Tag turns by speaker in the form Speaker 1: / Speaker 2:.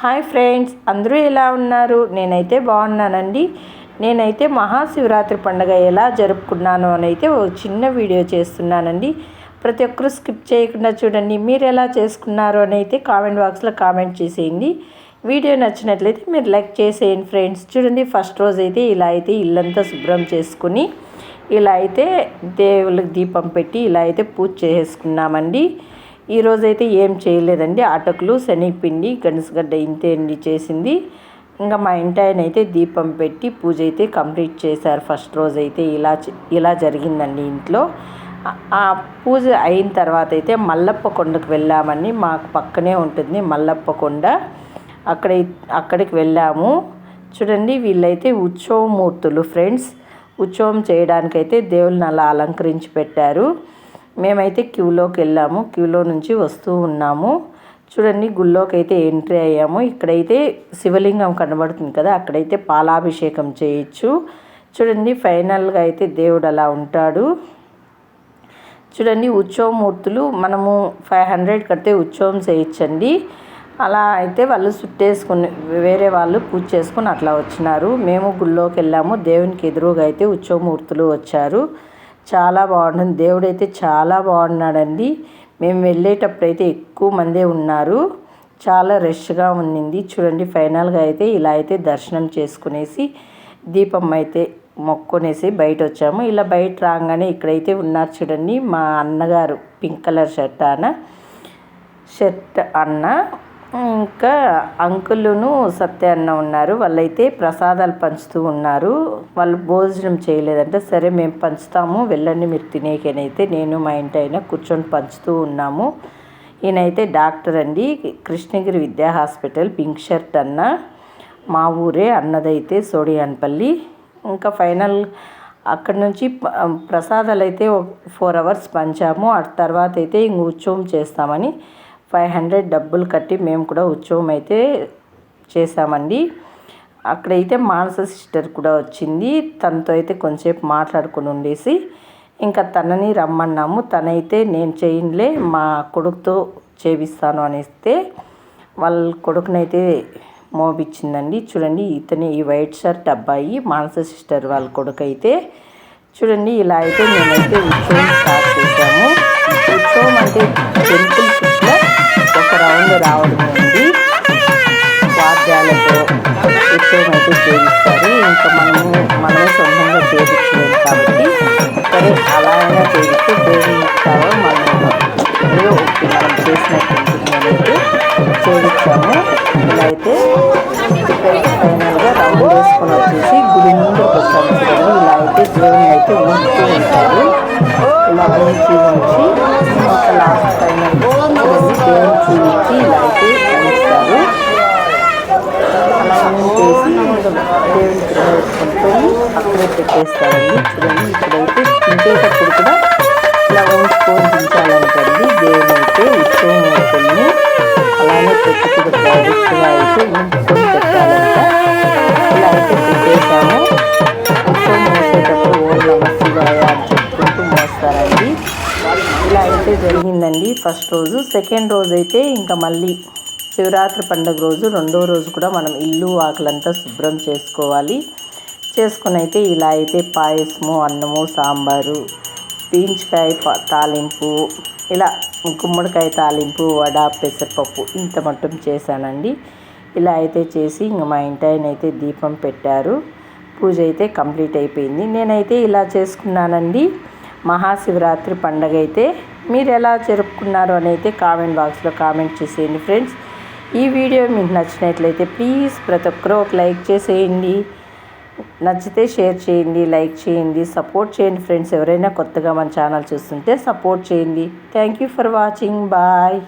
Speaker 1: Hi friends అందరూ ఎలా ఉన్నారు? నేనైతే బాగున్నానండి. నేనైతే మహాశివరాత్రి పండుగ ఎలా జరుపుకున్నాను అని అయితే ఒక చిన్న వీడియో చేస్తున్నానండి. ప్రతి ఒక్కరూ స్కిప్ చేయకుండా చూడండి మీరు ఎలా చేసుకున్నారు అని అయితే కామెంట్ బాక్స్లో కామెంట్ చేసేయండి. వీడియో నచ్చినట్లయితే మీరు లైక్ చేసేయండి ఫ్రెండ్స్. చూడండి ఫస్ట్ రోజు అయితే ఇలా అయితే ఇల్లంతా శుభ్రం చేసుకుని ఇలా అయితే దేవుళ్ళకి దీపం పెట్టి ఇలా అయితే పూజ చేసుకున్నామండి. ఈరోజైతే ఏం చేయలేదండి. అటకులు శనగపిండి గణసగడ్డ ఇంతే అండి చేసింది. ఇంకా మా ఇంటి ఆయన అయితే దీపం పెట్టి పూజ అయితే కంప్లీట్ చేశారు. ఫస్ట్ రోజు అయితే ఇలా ఇలా జరిగిందండి ఇంట్లో. ఆ పూజ అయిన తర్వాత అయితే మల్లప్ప కొండకు వెళ్ళామని మాకు పక్కనే ఉంటుంది మల్లప్ప కొండ. అక్కడ అక్కడికి వెళ్ళాము. చూడండి వీళ్ళైతే ఉత్సవమూర్తులు ఫ్రెండ్స్. ఉత్సవం చేయడానికైతే దేవుళ్ళని అలా అలంకరించి పెట్టారు. మేమైతే క్యూలోకి వెళ్ళాము. క్యూలో నుంచి వస్తూ ఉన్నాము. చూడండి గుళ్ళోకి అయితే ఎంట్రీ అయ్యాము. ఇక్కడైతే శివలింగం కనబడుతుంది కదా అక్కడైతే పాలాభిషేకం చేయొచ్చు. చూడండి ఫైనల్గా అయితే దేవుడు అలా ఉంటాడు. చూడండి ఉత్సవమూర్తులు మనము ఫైవ్ హండ్రెడ్ కడితే ఉత్సవం చేయొచ్చండి. అలా అయితే వాళ్ళు సుట్టేసుకుని వేరే వాళ్ళు పూజ చేసుకుని అట్లా వచ్చినారు. మేము గుళ్ళోకి వెళ్ళాము. దేవునికి ఎదురుగా అయితే ఉత్సవమూర్తులు వచ్చారు. చాలా బాగుంటుంది. దేవుడైతే చాలా బాగున్నాడండి. మేము వెళ్ళేటప్పుడు అయితే ఎక్కువ మందే ఉన్నారు. చాలా రష్గా ఉన్నింది. చూడండి ఫైనల్గా అయితే ఇలా అయితే దర్శనం చేసుకునేసి దీపం అయితే మొక్కునేసి బయట వచ్చాము ఇలా బయట రాగానే ఇక్కడైతే ఉన్నారు చూడండి మా అన్నగారు. పింక్ కలర్ షర్ట్ అన్న. షర్ట్ అన్న. ఇంకా అంకులును సత్య అన్న ఉన్నారు. వాళ్ళైతే ప్రసాదాలు పంచుతూ ఉన్నారు. వాళ్ళు భోజనం చేయలేదంటే సరే మేము పంచుతాము వెళ్ళండి మీరు తినేకనైతే నేను మా ఇంటి అయినా కూర్చొని పంచుతూ ఉన్నాము. ఈయనైతే డాక్టర్ అండి కృష్ణగిరి విద్యా హాస్పిటల్ పింక్ షర్ట్ అన్న. మా ఊరే అన్నదైతే సోడియాన్పల్లి. ఇంకా ఫైనల్ అక్కడ నుంచి ప్రసాదాలు అయితే ఫోర్ అవర్స్ పంచాము. ఆ తర్వాత అయితే ఇంక ఉత్సవం చేస్తామని ఫైవ్ హండ్రెడ్ డబ్బులు కట్టి మేము కూడా ఉత్సవం అయితే చేసామండి అక్కడైతే మానస సిస్టర్ కూడా వచ్చింది. తనతో అయితే కొంచెంసేపు మాట్లాడుకుని ఉండేసి ఇంకా తనని రమ్మన్నాము. తనైతే నేను చేయనులే మా కొడుకుతో చేపిస్తాను అనేస్తే వాళ్ళ కొడుకునైతే మోపిచ్చిందండి. చూడండి ఇతని ఈ వైట్ షర్ట్ అబ్బాయి మానస సిస్టర్ వాళ్ళ కొడుకు అయితే చూడండి ఇలా అయితే మేమైతే గుడి ముందుకు వచ్చాము ఇలా అయితే దేవుని అయితే ఉంచుతూ ఉంటారు ఇలా ఉంచి ఉంచి ఇంకా లాస్ట్ టైం దేవుని చూపించి ఇలా అయితే ఉంచుతారు అలా ఉంచేసి దేవుని వేసుకొని అక్కడే పెట్టేస్తారండి. చూడండి ఇక్కడైతే తింటేటప్పుడు కూడా ఇలా ఉంచుకొని దించాలంటండి దేవుని అయితే ఉత్సవం ఉంటుంది అలానే పెట్టుకుంటారు కూడా అయితే ఉంచుకొని చేస్తారండి. ఇలా అయితే జరిగిందండి ఫస్ట్ రోజు. సెకండ్ రోజు అయితే ఇంకా మళ్ళీ శివరాత్రి పండుగ రోజు రెండో రోజు కూడా మనం ఇల్లు ఆకులంతా శుభ్రం చేసుకోవాలి. చేసుకుని అయితే ఇలా అయితే పాయసము అన్నము సాంబారు పీంచుకాయ తాలింపు ఇలా గుమ్మడికాయ తాలింపు వడ పెసరపప్పు ఇంత మట్టం చేశానండి. ఇలా అయితే చేసి ఇంక మా ఇంటి ఆయన అయితే దీపం పెట్టారు. పూజ అయితే కంప్లీట్ అయిపోయింది. నేనైతే ఇలా చేసుకున్నానండి. మహాశివరాత్రి పండగ అయితే మీరు ఎలా జరుపుకున్నారు అని అయితే కామెంట్ బాక్స్లో కామెంట్ చేసేయండి ఫ్రెండ్స్. ఈ వీడియో మీకు నచ్చినట్లయితే ప్లీజ్ ప్రతి ఒక్కరూ ఒక లైక్ చేసేయండి. నచ్చితే షేర్ చేయండి లైక్ చేయండి సపోర్ట్ చేయండి ఫ్రెండ్స్. ఎవరైనా కొత్తగా మన ఛానల్ చూస్తుంటే సపోర్ట్ చేయండి. Thank you for watching. Bye.